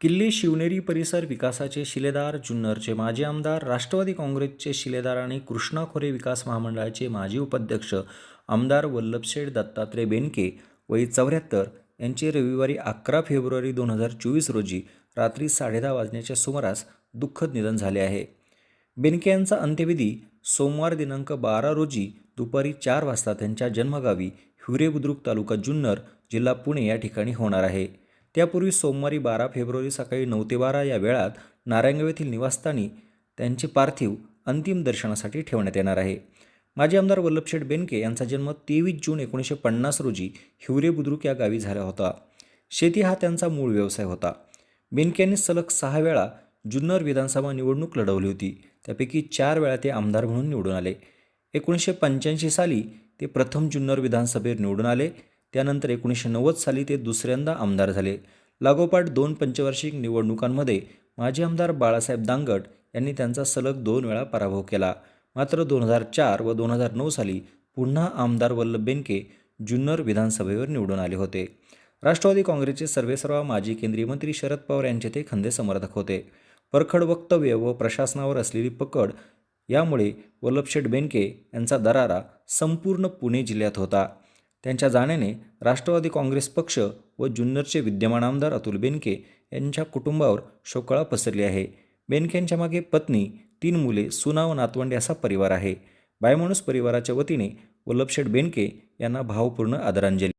किल्ले शिवनेरी परिसर विकासाचे शिलेदार जुन्नरचे माजी आमदार राष्ट्रवादी काँग्रेसचे शिलेदार आणि कृष्णा खोरे विकास महामंडळाचे माजी उपाध्यक्ष आमदार वल्लभशेठ दत्तात्रय बेनके वय चौऱ्याहत्तर यांचे रविवारी अकरा फेब्रुवारी दोन हजार चोवीस रोजी रात्री साडेदहा वाजण्याच्या सुमारास दुःखद निधन झाले आहे. बेनके यांचा अंत्यविधी सोमवार दिनांक बारा रोजी दुपारी चार वाजता त्यांच्या जन्मगावी हिवरे बुद्रुक तालुका जुन्नर जिल्हा पुणे या ठिकाणी होणार आहे. त्यापूर्वी सोमवारी बारा फेब्रुवारी सकाळी नऊ ते बारा या वेळात नारायणगाव येथील निवासस्थानी त्यांचे पार्थिव अंतिम दर्शनासाठी ठेवण्यात येणार आहे. माजी आमदार वल्लभशेठ बेनके यांचा जन्म तेवीस जून एकोणीसशे पन्नास रोजी हिवरे बुद्रुक या गावी झाला होता. शेती हा त्यांचा मूळ व्यवसाय होता. बेनके यांनी सलग सहा वेळा जुन्नर विधानसभा निवडणूक लढवली होती. त्यापैकी चार वेळा ते आमदार म्हणून निवडून आले. एकोणीसशे पंच्याऐंशी साली ते प्रथम जुन्नर विधानसभेत निवडून आले. त्यानंतर एकोणीसशे नव्वद साली ते दुसऱ्यांदा आमदार झाले. लागोपाठ दोन पंचवार्षिक निवडणुकांमध्ये माजी आमदार बाळासाहेब दांगट यांनी त्यांचा सलग दोन वेळा पराभव केला. मात्र दोन हजार चार व दोन हजार नऊ साली पुन्हा आमदार वल्लभ बेनके जुन्नर विधानसभेवर निवडून आले होते. राष्ट्रवादी काँग्रेसचे सर्वेसर्वा माजी केंद्रीय मंत्री शरद पवार यांचे ते खंदे समर्थक होते. परखड वक्तव्य व प्रशासनावर असलेली पकड यामुळे वल्लभशेठ बेनके यांचा दरारा संपूर्ण पुणे जिल्ह्यात होता. त्यांच्या जाण्याने राष्ट्रवादी काँग्रेस पक्ष व जुन्नरचे विद्यमान आमदार अतुल बेनके यांच्या कुटुंबावर शोकळा पसरली आहे. बेनकेंच्या मागे पत्नी तीन मुले सुना व नातवंडे असा परिवार आहे. बायमाणूस परिवाराच्या वतीने वल्लभशेठ बेनके यांना भावपूर्ण आदरांजली.